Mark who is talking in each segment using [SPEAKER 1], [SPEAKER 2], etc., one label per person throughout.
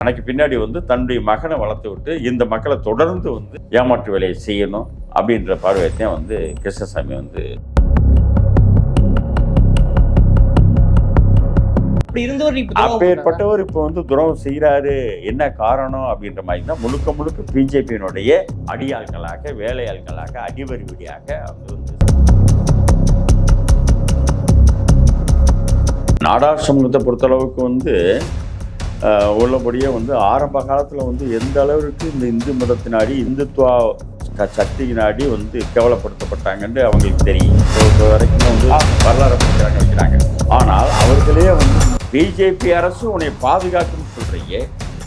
[SPEAKER 1] எனக்கு பின்னாடி வந்து தன்னுடைய மகனை வளர்த்து விட்டு இந்த மக்களை தொடர்ந்து வந்து ஏமாற்று வேலையை செய்யணும் அப்படின்ற பார்வையத்தையும் வந்து கிருஷ்ணசாமி வந்து? அப்பேற்பட்டவர் இப்போ வந்து துரோகம் செய்கிறாரு என்ன காரணம் அப்படின்ற மாதிரி தான் முழுக்க முழுக்க பிஜேபியினுடைய அடியாட்களாக வேலையாட்களாக அடிவருவிடியாக அவங்க வந்து நாடார் சமூகத்தை பொறுத்தளவுக்கு வந்து உள்ளபடியே வந்து ஆரம்ப காலத்தில் வந்து எந்த அளவிற்கு இந்த இந்து மதத்தினாடி இந்துத்துவா சக்தியினாடி வந்து கேவலப்படுத்தப்பட்டாங்கன்னு அவங்களுக்கு தெரியும். இப்போ வரைக்கும் வந்து வரலாறு படிக்கிறாங்க வைக்கிறாங்க. ஆனால் அவர்களே வந்து பிஜேபி அரசு உன்னை பாதுகாக்குன்னு சொல்கிறீங்க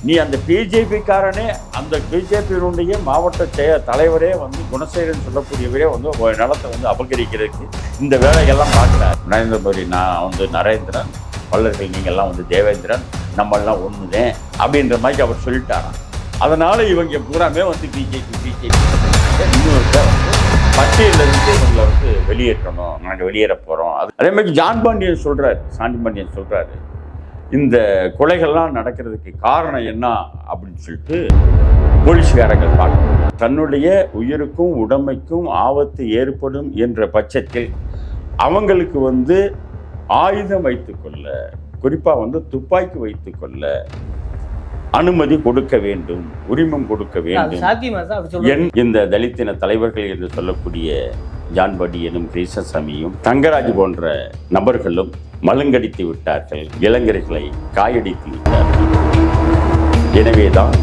[SPEAKER 1] நீ அந்த பிஜேபிக்காரனே அந்த பிஜேபியினுடைய மாவட்ட செய தலைவரே வந்து குணசேகரன் சொல்லக்கூடியவரே வந்து நிலத்தை வந்து அபகரிக்கிறதுக்கு இந்த வேலைகள்லாம் பார்க்குறாரு. நரேந்திர மோடி நான் வந்து நரேந்திரன். பல்லர்கள் நீங்கள்லாம் வந்து தேவேந்திரன் நம்மெல்லாம் ஒன்றுதேன் அப்படின்ற மாதிரி அவர் சொல்லிட்டாராம். அதனால் இவங்க பூராமே வந்து பிஜேபி பிஜேபி இன்னொருத்தர் வந்து பட்டியலில் இவங்களை வந்து வெளியேற்றணும் நாங்கள் வெளியேற போகிறோம் அது அதே மாதிரி ஜான் பாண்டியன் சொல்கிறாரு சாண்டி பாண்டியன் சொல்கிறாரு இந்த கொலைகள்லாம் நடக்கிறதுக்கு காரணம் என்ன அப்படின்னு சொல்லிட்டு போலீஸ்காரங்கள் பார்க்கணும். தன்னுடைய உயிருக்கும் உடமைக்கும் ஆபத்து ஏற்படும் என்ற பட்சத்தில் அவங்களுக்கு வந்து ஆயுதம் வைத்துக்கொள்ள குறிப்பாக வந்து துப்பாக்கி வைத்துக்கொள்ள அனுமதி கொடுக்க வேண்டும் உரிமம் கொடுக்க வேண்டும். இந்த தலித்தின தலைவர்கள் என்று சொல்லக்கூடிய ஜான்படி எனும் கிருஷ்ணசாமியும் தங்கராஜ் போன்ற நபர்களும் மழுங்கடித்து விட்டார்கள் இளைஞர்களை காயடித்து விட்டார்கள். எனவேதான்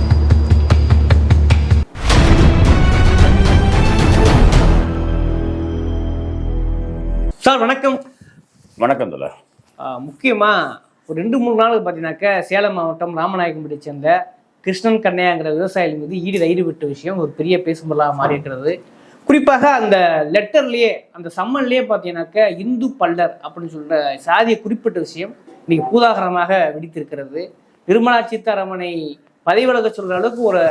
[SPEAKER 2] வணக்கம்
[SPEAKER 1] தல
[SPEAKER 2] ஆஹ் முக்கியமா ஒரு ரெண்டு மூணு நாளுக்கு பார்த்தீங்கன்னாக்க சேலம் மாவட்டம் ராமநாயக்கம்பட்டியை சேர்ந்த கிருஷ்ணன் கண்ணையாங்கிற விவசாயிகள் மீது ஈடு ரைடு விட்ட விஷயம் ஒரு பெரிய பேசும்பொருளாக மாறி இருக்கிறது குறிப்பாக அந்த லெட்டர்லயே அந்த சம்மன்லயே பார்த்தீங்கன்னாக்க இந்து பல்லர் அப்படின்னு சொல்ற சாதியை குறிப்பிட்ட விஷயம் இன்னைக்கு பூதாகரமாக வெடித்திருக்கிறது. நிர்மலா சீதாராமனை பதவி விலக சொல்ற அளவுக்கு ஒரு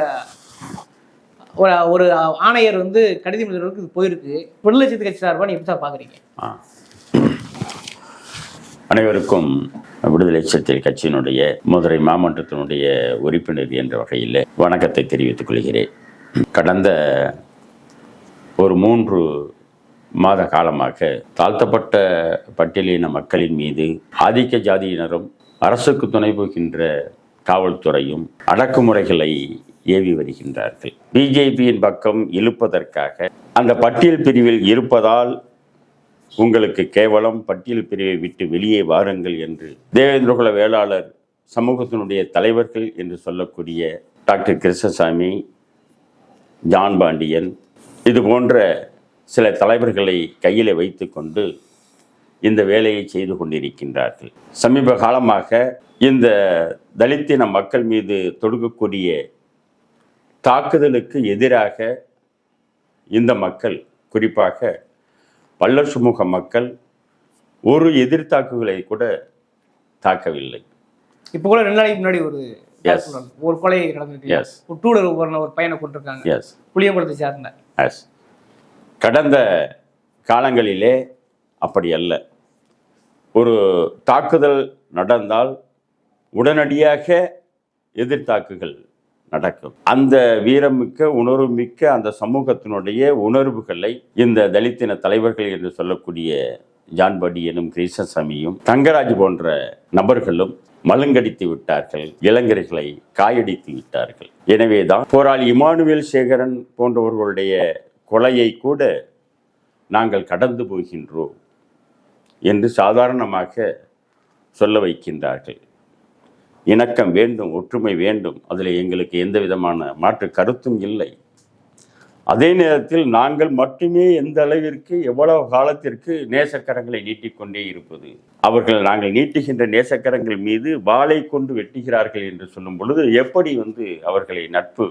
[SPEAKER 2] ஒரு ஒரு ஆணையர் வந்து கடிதம் எழுதுற அளவுக்கு இது போயிருக்கு. விடுதலை சித்து கட்சி சார்பாக நீங்க எப்படி சார் பாக்குறீங்க?
[SPEAKER 1] ஆ. அனைவருக்கும் விடுதலை சிறுத்தைகள் கட்சியினுடைய மதுரை மாமன்றத்தினுடைய உறுப்பினர் என்ற வகையில் வணக்கத்தை தெரிவித்துக் கொள்கிறேன். கடந்த ஒரு மூன்று மாத காலமாக தாழ்த்தப்பட்ட பட்டியலின மக்களின் மீது ஆதிக்க ஜாதியினரும் அரசுக்கு துணை போகின்ற காவல்துறையும் அடக்குமுறைகளை ஏவி வருகின்றார்கள். பிஜேபியின் பக்கம் இழுப்பதற்காக அந்த பட்டியல் பிரிவில் இருப்பதால் உங்களுக்கு கேவலம் பட்டியல் பிரிவை விட்டு வெளியே வாருங்கள் என்று தேவேந்திரகுல வேளாளர் சமூகத்தினுடைய தலைவர்கள் என்று சொல்லக்கூடிய டாக்டர் கிருஷ்ணசாமி ஜான் பாண்டியன் இது போன்ற சில தலைவர்களை கையில் வைத்துக்கொண்டு இந்த வேலையை செய்து கொண்டிருக்கின்றார்கள். சமீப காலமாக இந்த தலித்தின மக்கள் மீது தொடுக்கக்கூடிய தாக்குதலுக்கு எதிராக இந்த மக்கள் குறிப்பாக பல்லர் சமூக மக்கள் ஒரு எதிர்த்தாக்குகளை கூட தாக்கவில்லை.
[SPEAKER 2] இப்போ கூட ரெண்டு நாளைக்கு முன்னாடி ஒரு. ஒரு கொலை நடந்திருக்கு. ஒரு டூலர் ஒரு பையனை கொண்டிருக்காங்க புளியங்குளத்தை சேர்ந்த.
[SPEAKER 1] எஸ் கடந்த காலங்களிலே அப்படி அல்ல. ஒரு தாக்குதல் நடந்தால் உடனடியாக எதிர்த்தாக்குகள் நடக்கும். அந்த வீரமிக்க உணர்வுமிக்க அந்த சமூகத்தினுடைய உணர்வுகளை இந்த தலித்தின தலைவர்கள் என்று சொல்லக்கூடிய ஜான்படி எனும் கிருஷ்ணசாமியும் தங்கராஜ் போன்ற நபர்களும் மழுங்கடித்து விட்டார்கள் இளைஞர்களை காயடித்து விட்டார்கள். எனவேதான் போராளி இமானுவேல் சேகரன் போன்றவர்களுடைய கொலையை கூட நாங்கள் கடந்து போகின்றோம் என்று சாதாரணமாக சொல்ல வைக்கின்றார்கள். இணக்கம் வேண்டும் ஒற்றுமை வேண்டும். அதில் எங்களுக்கு எந்த விதமான மாற்று கருத்தும் இல்லை. அதே நேரத்தில் நாங்கள் மட்டுமே எந்த அளவிற்கு எவ்வளவு காலத்திற்கு நேசக்கரங்களை நீட்டிக்கொண்டே இருப்பது? அவர்கள் நாங்கள் நீட்டுகின்ற நேசக்கரங்கள் மீது வாளை கொண்டு வெட்டுகிறார்கள் என்று சொல்லும் பொழுது எப்படி வந்து அவர்களை நட்பு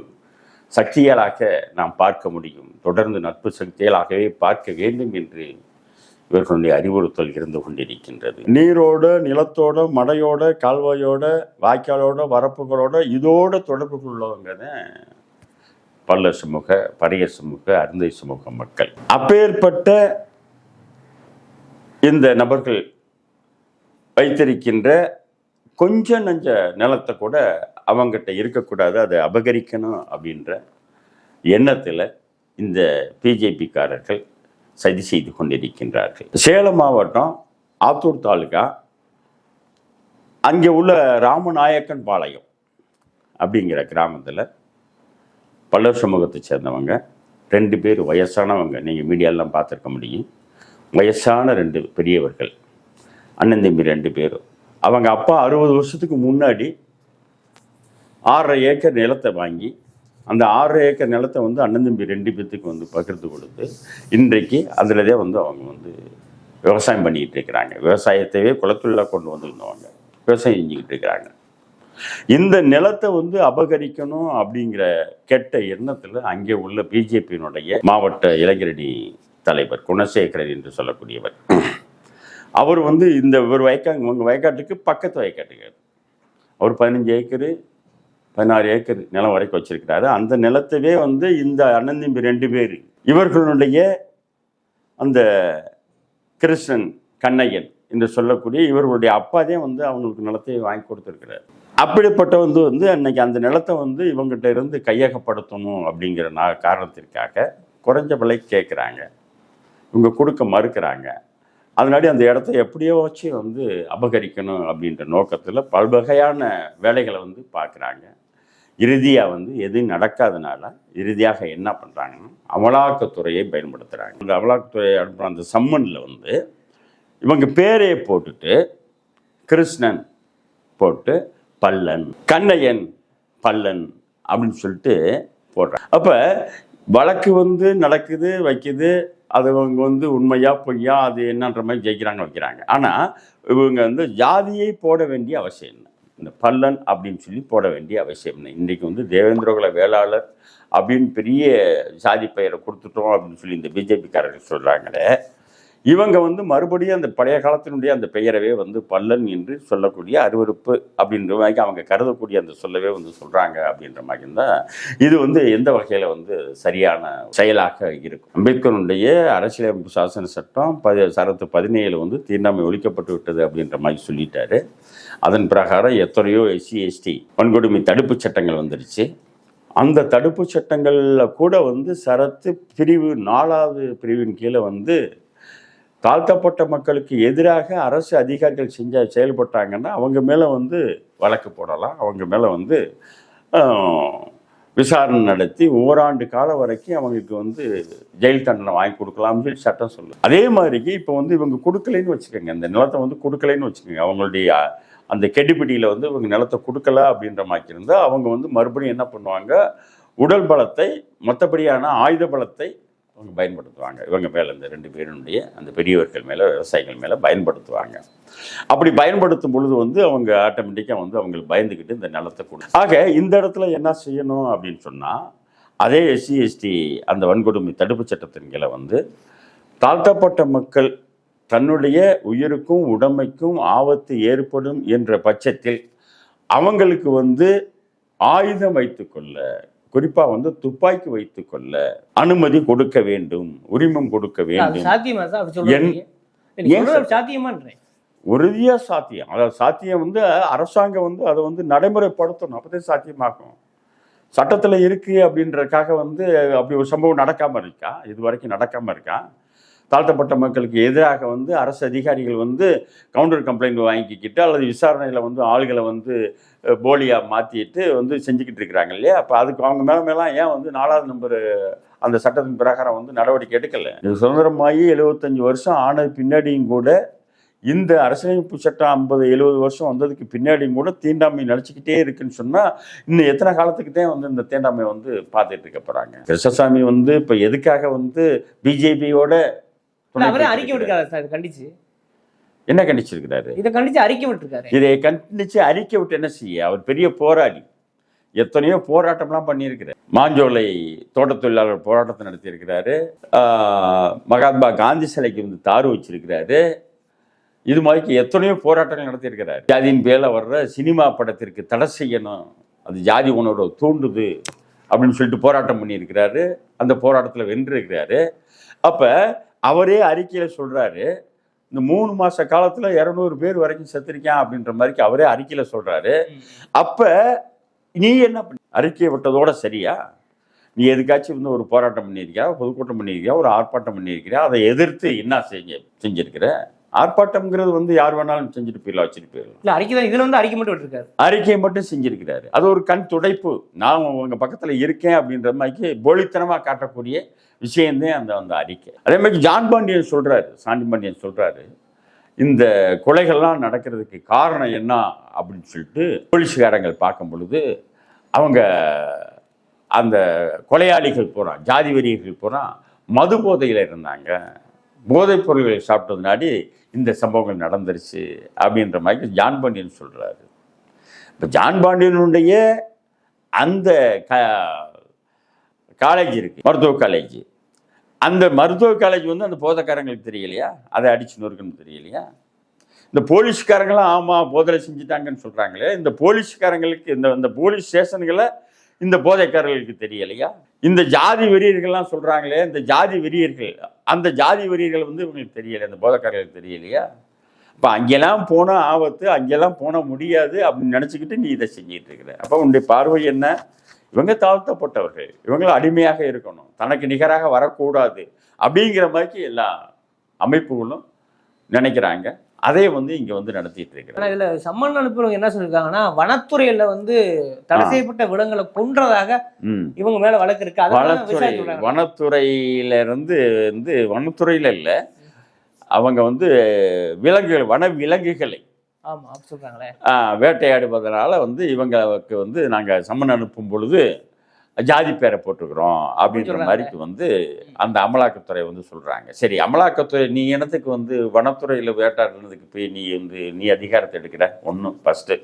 [SPEAKER 1] சக்திகளாக நாம் பார்க்க முடியும்? தொடர்ந்து நட்பு சக்திகளாகவே பார்க்க வேண்டும் என்று இவர்களுடைய அறிவுறுத்தல் இருந்து கொண்டிருக்கின்றது. நீரோட நிலத்தோட மடையோட கால்வாயோட வாய்க்காலோட வரப்புகளோட இதோட தொடர்பு உள்ளவங்க தான் சுமுக சமூக சுமுக சமூக அருந்தை சமூக மக்கள். அப்பேற்பட்ட இந்த நபர்கள் வைத்திருக்கின்ற கொஞ்ச நஞ்ச நிலத்தை கூட அவங்ககிட்ட இருக்கக்கூடாது அதை அபகரிக்கணும் அப்படின்ற எண்ணத்தில் இந்த பிஜேபிக்காரர்கள் சதி செய்து கொண்டிருக்கின்றார்கள். சேலம் மாவட்டம் ஆத்தூர் தாலுகா அங்கே உள்ள ராமநாயக்கன் பாளையம் அப்படிங்கிற கிராமத்தில் பல்லர் சமூகத்தை சேர்ந்தவங்க ரெண்டு பேர் வயசானவங்க நீங்கள் மீடியாலாம் பார்த்துருக்க முடியும். வயசான ரெண்டு பெரியவர்கள் அண்ணன் தம்பி ரெண்டு பேரும். அவங்க அப்பா அறுபது வருஷத்துக்கு முன்னாடி ஆறரை ஏக்கர் நிலத்தை வாங்கி அந்த ஆறு ஏக்கர் நிலத்தை வந்து அண்ணன் தம்பி ரெண்டு பேத்துக்கு வந்து பகிர்ந்து கொடுத்து இன்றைக்கு அதில் தான் வந்து அவங்க வந்து விவசாயம் பண்ணிக்கிட்டு இருக்கிறாங்க. விவசாயத்தையே குளத்துள்ள கொண்டு வந்திருந்தவங்க. விவசாயம் செஞ்சுக்கிட்டு இருக்கிறாங்க. இந்த நிலத்தை வந்து அபகரிக்கணும் அப்படிங்கிற கெட்ட எண்ணத்தில் அங்கே உள்ள பிஜேபியினுடைய மாவட்ட இளைஞரணி தலைவர் குணசேகரன் என்று சொல்லக்கூடியவர். அவர் வந்து இந்த ஒரு வயக்கா உங்கள் வயக்காட்டுக்கு பக்கத்து வயக்காட்டுக்கு. அவர் பதினஞ்சு ஏக்கரு பதினாறு ஏக்கர் நிலம் வரைக்கும் வச்சிருக்கிறாரு. அந்த நிலத்தவே வந்து இந்த அண்ணன் தம்பி ரெண்டு பேர். இவர்களுடைய அந்த கிருஷ்ணன் கண்ணையன் என்று சொல்லக்கூடிய இவர்களுடைய அப்பாதே வந்து அவங்களுக்கு நிலத்தை வாங்கி கொடுத்துருக்கிறார். அப்படிப்பட்ட வந்து வந்து அன்னைக்கு அந்த நிலத்தை வந்து இவங்ககிட்ட இருந்து கையகப்படுத்தணும் அப்படிங்கிற நா காரணத்திற்காக குறைஞ்ச விலை கேட்குறாங்க இவங்க கொடுக்க மறுக்கிறாங்க. அதனாடி அந்த இடத்த எப்படியோ வச்சு வந்து அபகரிக்கணும் அப்படின்ற நோக்கத்தில் பல்வகையான வேலைகளை வந்து பார்க்குறாங்க இறுதியாக வந்து எதுவும் நடக்காதனால இறுதியாக என்ன பண்ணுறாங்கன்னா அமலாக்கத்துறையை பயன்படுத்துகிறாங்க அந்த அமலாக்கத்துறை அனுப்புகிற அந்த சம்மனில் வந்து இவங்க பேரையை போட்டுட்டு கிருஷ்ணன் போட்டு பல்லன் கண்ணையன் பல்லன் அப்படின்னு சொல்லிட்டு போடுறாங்க. அப்போ வழக்கு வந்து நடக்குது வைக்குது அது அவங்க வந்து உண்மையா பொய்யா அது என்னன்ற மாதிரி ஜெயிக்கிறாங்க வைக்கிறாங்க. ஆனால் இவங்க வந்து ஜாதியை போட வேண்டிய அவசியம் இல்லை. இந்த பல்லன் அப்படின்னு சொல்லி போட வேண்டிய அவசியம் இல்லை. இன்றைக்கு வந்து தேவேந்திரகுல வேளாளர் அப்படின்னு பெரிய சாதி பெயரை கொடுத்துட்டோம் அப்படின்னு சொல்லி இந்த பிஜேபிக்காரர்கள் சொல்கிறாங்களே இவங்க வந்து மறுபடியும் அந்த பழைய காலத்தினுடைய அந்த பெயரவே வந்து பல்லன் என்று சொல்லக்கூடிய அருவருப்பு அப்படின்ற மாதிரி அவங்க கருதக்கூடிய அந்த சொல்லவே வந்து சொல்கிறாங்க அப்படின்ற மாதிரி தான் இது வந்து எந்த வகையில் வந்து சரியான செயலாக இருக்கும். அம்பேத்கருடைய அரசியலமைப்பு சாசன சட்டம் பதி சரத்து பதினேழு வந்து தீண்டாமை ஒழிக்கப்பட்டு விட்டது அப்படின்ற மாதிரி சொல்லிட்டாரு. அதன் பிரகாரம் எத்தனையோ எஸ்சி எஸ்டி வன்கொடுமை தடுப்பு சட்டங்கள் வந்துருச்சு. அந்த தடுப்பு சட்டங்களில் கூட வந்து சரத்து பிரிவு நாலாவது பிரிவின் கீழே வந்து தாழ்த்தப்பட்ட மக்களுக்கு எதிராக அரசு அதிகாரிகள் செஞ்ச செயல்பட்டாங்கன்னா அவங்க மேலே வந்து வழக்கு போடலாம். அவங்க மேலே வந்து விசாரணை நடத்தி ஓராண்டு காலம் வரைக்கும் அவங்களுக்கு வந்து ஜெயில் தண்டனை வாங்கி கொடுக்கலாம்னு சொல்லி சட்டம் சொல்லு அதே மாதிரிக்கு இப்போ வந்து இவங்க கொடுக்கலைன்னு வச்சுக்கோங்க. இந்த நிலத்தை வந்து கொடுக்கலைன்னு வச்சுக்கோங்க. அவங்களுடைய அந்த கெடுபிடியில் வந்து இவங்க நிலத்தை கொடுக்கல அப்படின்ற மாதிரி இருந்தால் அவங்க வந்து மறுபடியும் என்ன பண்ணுவாங்க? உடல் பலத்தை மற்றபடியான ஆயுத பலத்தை அவங்க பயன்படுத்துவாங்க. இவங்க மேலே இந்த ரெண்டு பேருடைய அந்த பெரியவர்கள் மேலே விவசாயிகள் மேலே பயன்படுத்துவாங்க. அப்படி பயன்படுத்தும் பொழுது வந்து அவங்க ஆட்டோமேட்டிக்காக வந்து அவங்களுக்கு பயந்துக்கிட்டு இந்த நிலத்தை கொடு ஆக இந்த இடத்துல என்ன செய்யணும் அப்படின்னு சொன்னால் அதே எஸ்சி எஸ்டி அந்த வன்கொடுமை தடுப்பு சட்டத்தின் கீழே வந்து தாழ்த்தப்பட்ட மக்கள் தன்னுடைய உயிருக்கும் உடமைக்கும் ஆபத்து ஏற்படும் என்ற பட்சத்தில் அவங்களுக்கு வந்து ஆயுதம் வைத்துக்கொள்ள குறிப்பாக வந்து துப்பாக்கி வைத்துக்கொள்ள அனுமதி கொடுக்க வேண்டும் உரிமம் கொடுக்க வேண்டும். உறுதியா சாத்தியம். அதாவது சாத்தியம் வந்து அரசாங்கம் வந்து அதை வந்து நடைமுறைப்படுத்தணும். அப்பதான் சாத்தியமாகும். சட்டத்தில் இருக்கு அப்படின்றதுக்காக வந்து அப்படி ஒரு சம்பவம் நடக்காம இருக்கா? இது வரைக்கும் நடக்காம இருக்கா? தாழ்த்தப்பட்ட மக்களுக்கு எதிராக வந்து அரசு அதிகாரிகள் வந்து கவுண்டர் கம்ப்ளைண்ட் வாங்கிக்கிட்டு அல்லது விசாரணையில் வந்து ஆள்களை வந்து போலியாக மாற்றிட்டு வந்து செஞ்சுக்கிட்டு இருக்கிறாங்க இல்லையா? அப்போ அதுக்கு அவங்க மேலே மேலாம் ஏன் வந்து நாலாவது நம்பர் அந்த சட்டத்தின் பிரகாரம் வந்து நடவடிக்கை எடுக்கலை? சுதந்திரமாகி எழுபத்தஞ்சு வருஷம் ஆன பின்னாடியும் கூட இந்த அரசியலமைப்பு சட்டம் ஐம்பது எழுபது வருஷம் வந்ததுக்கு பின்னாடியும் கூட தீண்டாமை நினச்சிக்கிட்டே இருக்குன்னு சொன்னால் இன்னும் எத்தனை காலத்துக்கு தான் வந்து இந்த தீண்டாமை வந்து பார்த்துட்டு இருக்க போகிறாங்க கிருஷ்ணசாமி வந்து இப்போ எதுக்காக வந்து பிஜேபியோட
[SPEAKER 2] அவரே அறிக்கை விட்டுருக்காரு சார்? கண்டிச்சு.
[SPEAKER 1] என்ன கண்டிச்சிருக்கிறாரு?
[SPEAKER 2] இதை கண்டிச்சு அறிக்கை விட்டுருக்காரு.
[SPEAKER 1] இதை கண்டிச்சு அறிக்கை விட்டு என்ன செய்ய? அவர் பெரிய போராளி. எத்தனையோ போராட்டம்லாம் பண்ணியிருக்கிறார். மாஞ்சோலை தோட்டத் தொழிலாளர் போராட்டத்தை நடத்தியிருக்கிறாரு. மகாத்மா காந்தி சிலைக்கு வந்து தாறு வச்சிருக்கிறாரு. இது மாதிரி எத்தனையோ போராட்டங்கள் நடத்தியிருக்கிறார். ஜாதியின் பேரில் வர்ற சினிமா படத்திற்கு தடை செய்யணும். அது ஜாதி உணர்வை தூண்டுது அப்படின்னு சொல்லிட்டு போராட்டம் பண்ணியிருக்கிறாரு. அந்த போராட்டத்தில் வென்றிருக்கிறாரு. அப்போ அவரே அறிக்கையில் சொல்கிறாரு இந்த மூணு மாச காலத்துல இரநூறு பேர் வரைக்கும் செத்துருக்கேன் அப்படின்ற மாதிரி அவரே அறிக்கையில சொல்றாரு. அப்ப நீ என்ன பண்ண? அறிக்கையை விட்டதோட சரியா? நீ எதுக்காச்சும் வந்து ஒரு போராட்டம் பண்ணியிருக்கியா? பொதுக்கூட்டம் பண்ணியிருக்கியா? ஒரு ஆர்ப்பாட்டம் பண்ணியிருக்கியா? அதை எதிர்த்து என்ன செஞ்ச செஞ்சிருக்கிற? ஆர்ப்பாட்டம்ங்கிறது வந்து யார் வேணாலும் செஞ்சுட்டு போயிடலாம் வச்சுட்டு போயிடலாம்.
[SPEAKER 2] இல்ல அறிக்கை தான் இதுல வந்து அறிக்கை மட்டும் விட்டுருக்காரு.
[SPEAKER 1] அறிக்கையை மட்டும் செஞ்சிருக்கிறாரு. அது ஒரு கண் துடைப்பு. நான் உங்க பக்கத்துல இருக்கேன் அப்படின்ற மாதிரி போலித்தனமா காட்டக்கூடிய விஷயம்தான் அந்த அந்த அறிக்கை. அதே மாதிரி ஜான் பாண்டியன் சொல்றாரு சாண்டி பாண்டியன் சொல்றாரு இந்த கொலைகள்லாம் நடக்கிறதுக்கு காரணம் என்ன அப்படின்னு சொல்லிட்டு போலீஸ்காரங்கள் பார்க்கும் பொழுது அவங்க அந்த கொலையாளிகள் போகிறான் ஜாதி வெறியர்கள் போகிறான் மது போதையில் இருந்தாங்க. போதைப் பொருள்களை சாப்பிட்டதுனாடி இந்த சம்பவங்கள் நடந்துருச்சு அப்படின்ற மாதிரி ஜான் பாண்டியன் சொல்கிறாரு இப்போ ஜான் பாண்டியனுடைய அந்த க காலேஜ் இருக்குது மருத்துவ காலேஜ் அந்த மருத்துவ காலேஜ் வந்து அந்த போதைக்காரங்களுக்கு தெரியலையா? அதை அடிச்சு நொறுக்குன்னு தெரியலையா? இந்த போலீஸ்காரங்களாம் ஆமாம் போதலை செஞ்சுட்டாங்கன்னு சொல்கிறாங்களே இந்த போலீஸ்காரங்களுக்கு இந்த இந்த போலீஸ் ஸ்டேஷன்களை இந்த போதைக்காரர்களுக்கு தெரியலையா? இந்த ஜாதி வெறியர்கள்லாம் சொல்கிறாங்களே இந்த ஜாதி வெறியர்கள் அந்த ஜாதி வெறியர்கள் வந்து இவங்களுக்கு தெரியல அந்த போதக்காரர்களுக்கு தெரியலையா? அப்போ அங்கெல்லாம் போனால் ஆபத்து அங்கெல்லாம் போன முடியாது அப்படின்னு நினச்சிக்கிட்டு நீ இதை செஞ்சிட்டு இருக்கிற. அப்போ உன்னுடைய பார்வை என்ன? இவங்க தாழ்த்தப்பட்டவர்கள். இவங்களும் அடிமையாக இருக்கணும். தனக்கு நிகராக வரக்கூடாது. அப்படிங்கிற மாதிரி எல்லா அமைப்புகளும் நினைக்கிறாங்க. அதே வந்து இங்கே வந்து நடத்திட்டு இருக்கிறாங்க
[SPEAKER 2] இதுல சம்மன் அனுப்புறவங்க என்ன சொல்லிருக்காங்கன்னா வனத்துறையில வந்து தடை. செய்யப்பட்ட விலங்குகளை கொன்றதாக இவங்க மேல வழக்கு இருக்கு
[SPEAKER 1] வனத்துறை. வனத்துறையில இருந்து வந்து வனத்துறையில இல்லை அவங்க வந்து விலங்குகள் வன விலங்குகளை
[SPEAKER 2] ஆமா சொல்றாங்களே
[SPEAKER 1] வேட்டையாடுவதனால வந்து இவங்களுக்கு வந்து நாங்கள் சம்மன் அனுப்பும் பொழுது ஜாதி பேரை போட்டுக்கிறோம் அப்படின்ற. மாதிரிக்கு வந்து அந்த அமலாக்கத்துறை வந்து சொல்கிறாங்க சரி அமலாக்கத்துறை நீ இனத்துக்கு வந்து வனத்துறையில் வேட்டாடுறதுக்கு போய் நீ வந்து நீ அதிகாரத்தை எடுக்கிற? ஒன்று ஃபஸ்ட்டு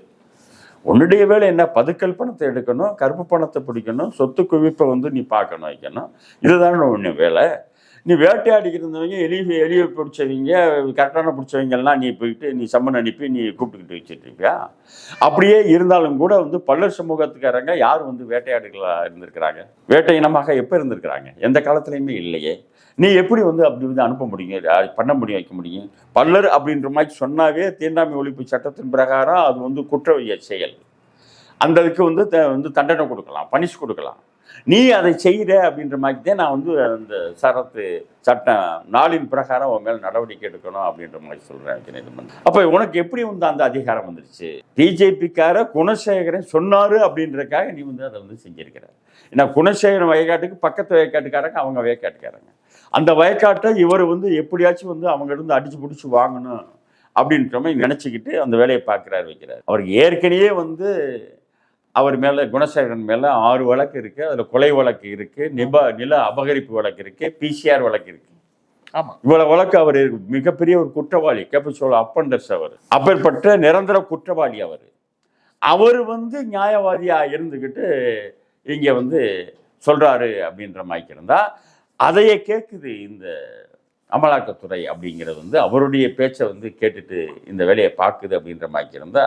[SPEAKER 1] உன்னுடைய வேலை என்ன? பதுக்கல் பணத்தை எடுக்கணும் கருப்பு பணத்தை பிடிக்கணும் சொத்து குவிப்பை வந்து நீ பார்க்கணும் வைக்கணும். இதுதானே ஒன்று வேலை. நீ வேட்டையாடிக்கிட்டு இருந்தவங்க எலி எலியை பிடிச்சவங்க கரெக்டான பிடிச்சவங்கெல்லாம் நீ போயிட்டு நீ சம்மன் அனுப்பி நீ கூப்பிட்டுக்கிட்டு வச்சுருப்பியா அப்படியே இருந்தாலும் கூட வந்து பல்லர் சமூகத்துக்காரங்க யார் வந்து வேட்டையாடுகளாக இருந்திருக்கிறாங்க? வேட்டை இனமாக எப்போ இருந்திருக்கிறாங்க? எந்த காலத்துலையுமே இல்லையே. நீ எப்படி வந்து அப்படி வந்து அனுப்ப முடியும்? பண்ண முடியும் வைக்க முடியும்? பல்லர் அப்படின்ற மாதிரி சொன்னாவே தீண்டாமை ஒழிப்பு சட்டத்தின் பிரகாரம் அது வந்து குற்ற செயல். அந்த இதுக்கு வந்து த- வந்து தண்டனை கொடுக்கலாம் பனிஷ் கொடுக்கலாம். நீ அதை செய்கிற அப்படின்ற மாதிரி தான் நான் வந்து அந்த சரத்து சட்டம் நாளின் பிரகாரம் உன் மேலே நடவடிக்கை எடுக்கணும் அப்படின்ற மாதிரி சொல்கிறேன் உச்சநீதிமன்றம் அப்போ உனக்கு எப்படி வந்து அந்த அதிகாரம் வந்துருச்சு? பிஜேபிக்கார குணசேகரன் சொன்னாரு அப்படின்றதுக்காக நீ வந்து அதை வந்து செஞ்சிருக்கிற. ஏன்னா குணசேகரன் வயக்காட்டுக்கு பக்கத்து வயக்காட்டுக்காரங்க அவங்க வயக்காட்டுக்காரங்க. அந்த வயக்காட்டை இவர் வந்து எப்படியாச்சும் வந்து அவங்க இருந்து அடிச்சு பிடிச்சி வாங்கணும் அப்படின்ற மாதிரி நினச்சிக்கிட்டு அந்த வேலையை பார்க்குறாரு வைக்கிறார். அவருக்கு ஏற்கனவே வந்து அவர் மேலே குணசேகரன் மேலே ஆறு வழக்கு இருக்குது அதில் கொலை வழக்கு இருக்குது நிப நில அபகரிப்பு வழக்கு இருக்குது பிசிஆர் வழக்கு இருக்குது
[SPEAKER 2] ஆமா.
[SPEAKER 1] இவ்வளவு வழக்கு அவர் மிகப்பெரிய ஒரு குற்றவாளி. கேபிச்சோல அப்பண்டஸ் அவர். அப்பேற்பட்ட நிரந்தர குற்றவாளி அவர். அவர் வந்து நியாயவாதியா இருந்துக்கிட்டு இங்க வந்து சொல்றாரு அப்படின்ற மாதிரி இருந்தா அதையே கேட்குது இந்த அமலாக்கத்துறை அப்படிங்கிறது வந்து அவருடைய பேச்சை வந்து கேட்டுட்டு இந்த வேலையை பார்க்குது அப்படின்ற மாதிரி இருந்தா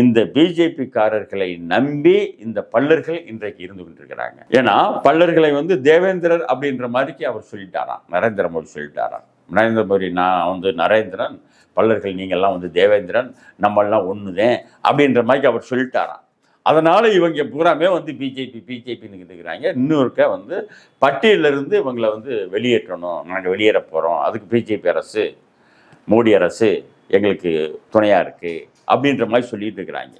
[SPEAKER 1] இந்த பிஜேபிக்காரர்களை நம்பி இந்த பல்லர்கள் இன்றைக்கு இருந்து கொண்டிருக்கிறாங்க. ஏன்னா பல்லர்களை வந்து தேவேந்திரர் அப்படின்ற மாதிரிக்கு அவர் சொல்லிட்டாராம். நரேந்திர மோடி சொல்லிட்டாராம். நரேந்திர மோடி நான் வந்து நரேந்திரன் பல்லர்கள் நீங்கள்லாம் வந்து தேவேந்திரன் நம்மெல்லாம் ஒண்ணுதேன் அப்படின்ற மாதிரி அவர் சொல்லிட்டாராம். அதனால் இவங்க பூராமே வந்து பிஜேபி பிஜேபின்னு இருக்கிறாங்க இன்னொருக்க வந்து பட்டியலிருந்து இவங்களை வந்து வெளியேற்றணும். நாங்கள் வெளியேற போகிறோம் அதுக்கு பிஜேபி அரசு மோடி அரசு எங்களுக்கு துணையாக இருக்குது அப்படின்ற மாதிரி சொல்லிட்டு இருக்கிறாங்க.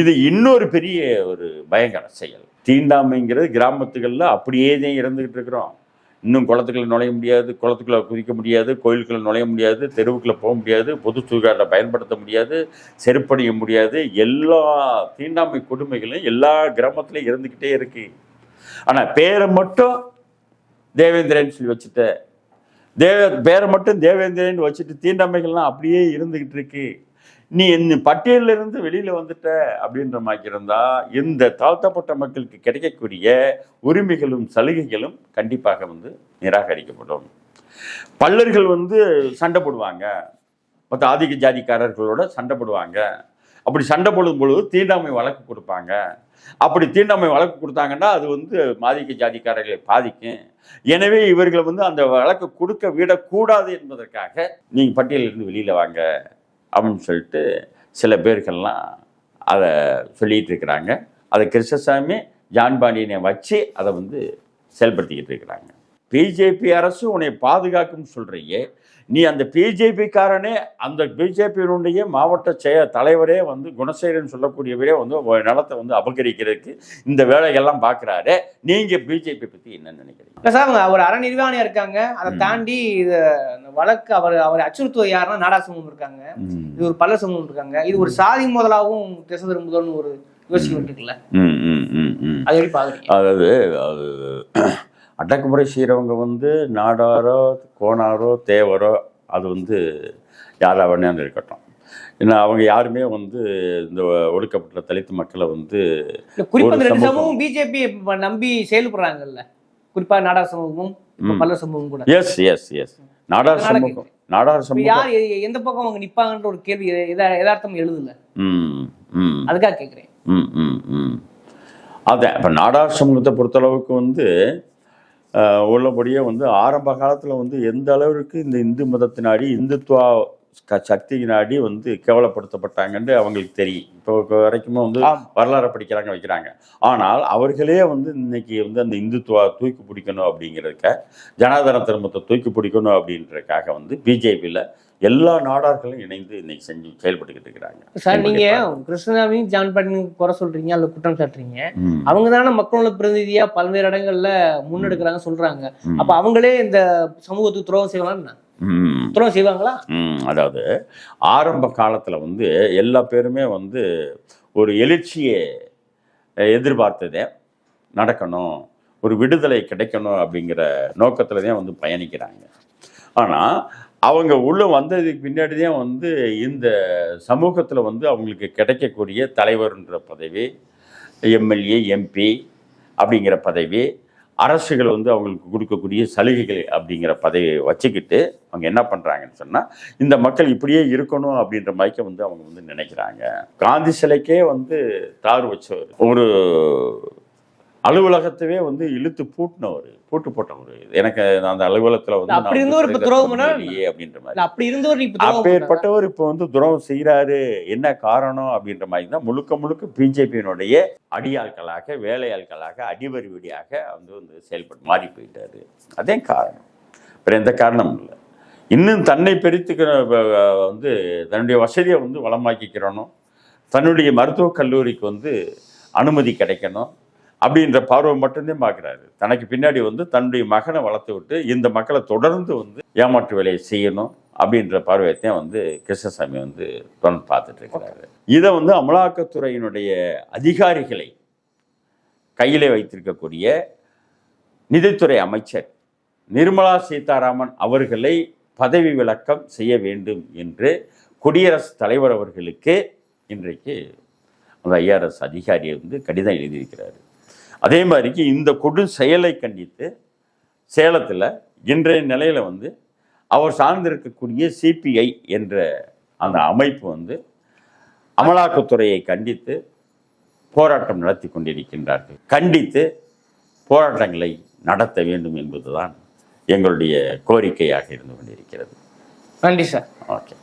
[SPEAKER 1] இது இன்னொரு பெரிய ஒரு பயங்கர செயல். தீண்டாமைங்கிறது கிராமத்துகளில் அப்படியே தான் இறந்துக்கிட்டு இருக்கிறோம். இன்னும் குளத்துக்குள்ள நுழைய முடியாது குளத்துக்குள்ள குதிக்க முடியாது கோயிலுக்குள்ள நுழைய முடியாது தெருவுக்குள்ள போக முடியாது பொது சுகாதாரத்தை பயன்படுத்த முடியாது செருப்பணிய முடியாது. எல்லா தீண்டாமை கொடுமைகளும் எல்லா கிராமத்துலையும் இருந்துக்கிட்டே இருக்கு. ஆனால் பேரை மட்டும் தேவேந்திரன் சொல்லி வச்சுட்ட. தேவ பேரை மட்டும் தேவேந்திரன் வச்சுட்டு தீண்டாமைகள்லாம் அப்படியே இருந்துக்கிட்டு இருக்கு. நீ இந்த பட்டியலில் இருந்து வந்துட்ட அப்படின்ற மாதிரி இருந்தால் இந்த தாழ்த்தப்பட்ட மக்களுக்கு கிடைக்கக்கூடிய உரிமைகளும் சலுகைகளும் கண்டிப்பாக வந்து நிராகரிக்கப்படும். பல்லர்கள் வந்து சண்டை போடுவாங்க. மற்ற ஆதிக்க ஜாதிக்காரர்களோட சண்டை போடுவாங்க. அப்படி சண்டை போடும் பொழுது தீண்டாமை வழக்கு கொடுப்பாங்க. அப்படி தீண்டாமை வழக்கு கொடுத்தாங்கன்னா அது வந்து மாதிக்க ஜாதிக்காரர்களை பாதிக்கும். எனவே இவர்களை வந்து அந்த வழக்கு கொடுக்க விடக்கூடாது என்பதற்காக நீங்கள் பட்டியலிருந்து வெளியில் வாங்க. அப்படின்னு சொல்லிட்டு சில பேர்கள்லாம் அதை சொல்லிட்டு இருக்கிறாங்க. அதை கிருஷ்ணசாமி ஜான் பாண்டியனை வச்சு அதை வந்து செயல்படுத்திக்கிட்டு இருக்கிறாங்க. பிஜேபி அரசு உன்னை பாதுகாக்கும்னு சொல்கிறீங்க நீ அந்த பிஜேபிக்காரனே அந்த பிஜேபியினுடைய மாவட்ட செய தலைவரே வந்து குணசேகரன் சொல்லக்கூடியவரே வந்து நிலத்தை வந்து அபகரிக்கிறதுக்கு இந்த வேலைகள்லாம் பார்க்குறாரு நீங்கள் பிஜேபி பற்றி என்ன நினைக்கிறீங்க?
[SPEAKER 2] இல்ல சார் அவங்க அவர் அறநிர்வாணியா இருக்காங்க. அதை. தாண்டி இது வழக்கு அவர் அவர் அச்சுறுத்துவது யாருன்னா நாடா சமூகம் இருக்காங்க. இது ஒரு பல்ல சமூகம் இருக்காங்க. இது ஒரு சாதி முதலாகவும் திசை திரும்புதல்னு ஒரு யோசிக்க இருக்குல்ல அது எப்படி பாக்குறீங்க?
[SPEAKER 1] அதாவது அது அடக்குமுறை செய்கிறவங்க வந்து நாடாரோ கோணாரோ தேவரோ அது வந்து யாராக வேணாலும் இருக்கட்டும். ஏன்னா அவங்க யாருமே வந்து இந்த ஒடுக்கப்பட்ட தலித்து மக்களை வந்து சமூகம்.
[SPEAKER 2] பிஜேபி நம்பி செயல்படுறாங்கல்ல. குறிப்பா நாடா சமூகமும் இப்ப
[SPEAKER 1] ம்.
[SPEAKER 2] பல்ல சமூகம் கூட.
[SPEAKER 1] எஸ் எஸ் எஸ் நாடார் சமூகம். நாடார் சமூகம்.
[SPEAKER 2] யார் எந்த பக்கம் அவங்க நிப்பாங்கன்ற ஒரு கேள்வி எதா- யதார்த்தம் எழுதல. அதுக்காக கேக்குறேன்.
[SPEAKER 1] ம் ம் ம். அதான் இப்போ நாடார் சமூகத்தை பொறுத்தளவுக்கு வந்து உள்ளபடியே வந்து ஆரம்ப காலத்தில் வந்து எந்த அளவிற்கு இந்த இந்து மதத்தினாடி இந்துத்துவா க- சக்தியினாடி வந்து கேவலப்படுத்தப்பட்டாங்கன்னு அவங்களுக்கு தெரியும். இப்போ வரைக்குமே வந்து. வரலாறு படிக்கிறாங்க வைக்கிறாங்க. ஆனால் அவர்களே வந்து இன்னைக்கு வந்து அந்த இந்துத்துவா தூக்கி பிடிக்கணும் அப்படிங்கிறதுக்க ஜனாதன திருமத்தை தூக்கி பிடிக்கணும் அப்படின்றதுக்காக வந்து பிஜேபியில் எல்லா நாடார்களும் இணைந்து இன்னைக்கு செஞ்சு செயல்பட்டுக்கிட்டு இருக்கிறாங்க.
[SPEAKER 2] சார் நீங்க கிருஷ்ணாவையும் ஜான் பாண்டியன் குறை சொல்றீங்க அல்ல குற்றம் சாட்டுறீங்க. அவங்க தானே மக்களோட பிரதிநிதியா பல்வேறு இடங்கள்ல முன்னெடுக்கிறாங்க சொல்றாங்க. அப்ப அவங்களே இந்த சமூகத்துக்கு துரோகம்
[SPEAKER 1] ம்
[SPEAKER 2] துரோகம் செய்வாங்களா?
[SPEAKER 1] ம், அதாவது ஆரம்ப காலத்தில் வந்து எல்லா பேருமே வந்து ஒரு எழுச்சியை எதிர்பார்த்ததே நடக்கணும் ஒரு விடுதலை கிடைக்கணும் அப்படிங்கிற நோக்கத்தில் தான் வந்து பயணிக்கிறாங்க. ஆனால் அவங்க உள்ளே வந்ததுக்கு பின்னாடி தான் வந்து இந்த சமூகத்தில் வந்து அவங்களுக்கு கிடைக்கக்கூடிய தலைவர்ன்ற பதவி எம்எல்ஏ எம்பி அப்படிங்கிற பதவி அரசுகள் வந்து அவங்களுக்கு கொடுக்கக்கூடிய சலுகைகள் அப்படிங்கிற பதவியை வச்சுக்கிட்டு அவங்க என்ன பண்ணுறாங்கன்னு சொன்னால் இந்த மக்கள் இப்படியே இருக்கணும் அப்படின்ற மாதிரி வந்து அவங்க வந்து நினைக்கிறாங்க. காந்தி சிலைக்கே வந்து தார் வச்சவர். ஒரு அலுவலகத்தவே வந்து இழுத்து பூட்டினவர். பூட்டு போட்டவர் எனக்கு அந்த அலுவலகத்தில் வந்து
[SPEAKER 2] அப்படி இருந்தவர் இப்ப
[SPEAKER 1] வந்து
[SPEAKER 2] துரோகம் பண்ணா
[SPEAKER 1] இல்லையே அப்படின்ற மாதிரி.
[SPEAKER 2] அப்படி இருந்தவர் இப்ப?
[SPEAKER 1] அப்பேற்பட்டவர் இப்போ வந்து துரோகம் செய்கிறாரு என்ன காரணம் அப்படின்ற மாதிரி தான் முழுக்க முழுக்க பிஜேபியினுடைய அடியாட்களாக வேலையாட்களாக அடிவருவடியாக வந்து வந்து செயல்பட்டு மாறி போயிட்டாரு. அதே காரணம். வேற எந்த காரணமும் இல்லை. இன்னும் தன்னை பெருத்துக்கிற வந்து தன்னுடைய வசதியை வந்து வளமாக்கிக்கிறணும். தன்னுடைய மருத்துவக் கல்லூரிக்கு வந்து அனுமதி கிடைக்கணும். அப்படின்ற பார்வை மட்டும்தான் பார்க்குறாரு. தனக்கு பின்னாடி வந்து தன்னுடைய மகனை வளர்த்து விட்டு இந்த மக்களை தொடர்ந்து வந்து ஏமாற்று வேலையை செய்யணும் அப்படின்ற பார்வையத்தையும் வந்து கிருஷ்ணசாமி வந்து தொடர்ந்து பார்த்துட்டு இருக்கிறாரு. இதை வந்து அமலாக்கத்துறையினுடைய அதிகாரிகளை கையிலே வைத்திருக்கக்கூடிய நிதித்துறை அமைச்சர் நிர்மலா சீதாராமன் அவர்களை பதவி விலக்கம் செய்ய வேண்டும் என்று குடியரசுத் தலைவர் அவர்களுக்கு இன்றைக்கு அந்த ஐஆர்எஸ் அதிகாரியை வந்து கடிதம் எழுதியிருக்கிறாரு. அதே மாதிரிக்கு இந்த கொடு செயலை கண்டித்து சேலத்தில் இன்றைய நிலையில் வந்து அவர் சார்ந்திருக்கக்கூடிய சிபிஐ என்ற அந்த அமைப்பு வந்து அமலாக்கத்துறையை கண்டித்து போராட்டம் நடத்தி கொண்டிருக்கின்றார்கள். கண்டித்து போராட்டங்களை நடத்த வேண்டும் என்பதுதான் எங்களுடைய கோரிக்கையாக இருந்து கொண்டிருக்கிறது.
[SPEAKER 2] நன்றி சார்.
[SPEAKER 1] ஓகே.